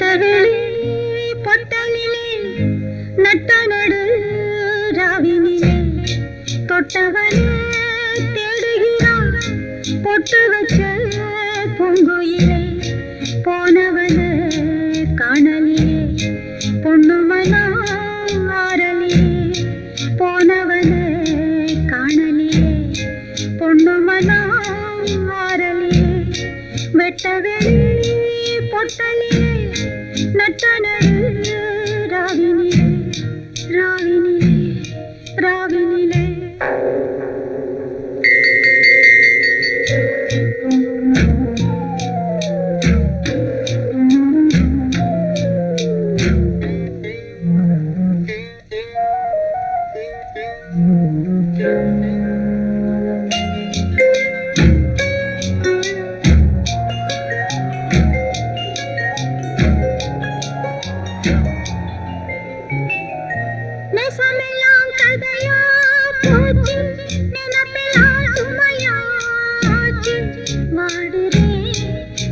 வெட்டவெளி பொட்டலிலே நட்ட நடு ராவினிலே. தொட்டவனே தேடுகிறான் பொட்டு வச்ச பூங்குயிலே. போனவனே காணலிலே பொண்ணுமனா ஆரலிலே போனவனே காணலிலே பொண்ணுமனா ஆரலிலே பொட்டலிலே நட்ட நடு ராவினிலே நெசமெல்லாம் கதையா போச்சு நினப்பெல்லாம் சுமையாச்சு வாடுறேன்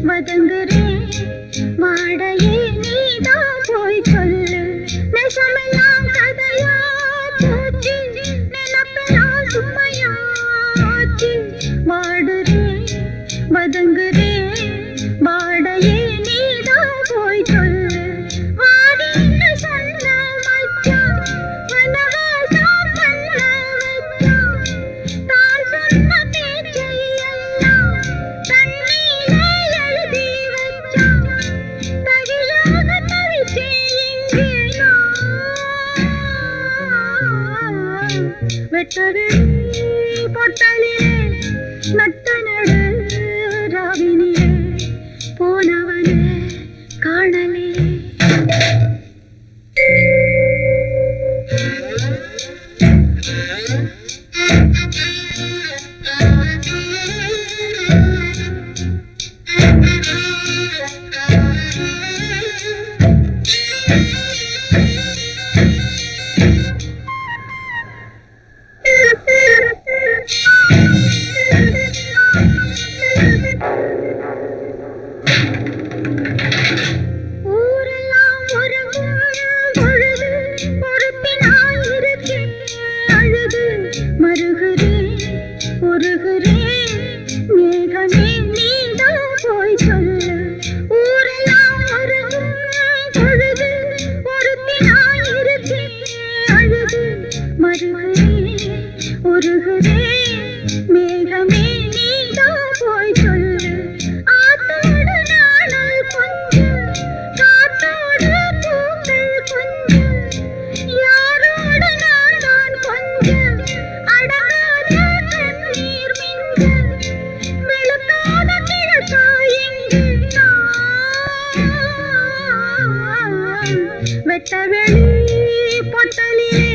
வதங்குறேன் வாடையே நீதான் போய் சொல்லு நெசமெல்லாம் கதையா போச்சு. வெட்டவே பொட்டலிலே நட்ட நடு ராவினிலே போனவனே காணலே Thank you. நட்ட வெளி பொட்டலிலே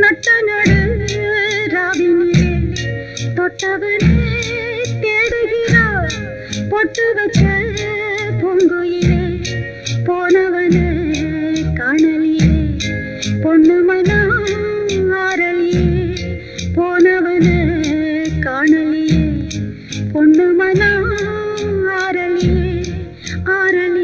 நட்ட நடு ராவினிலே தொட்டவனே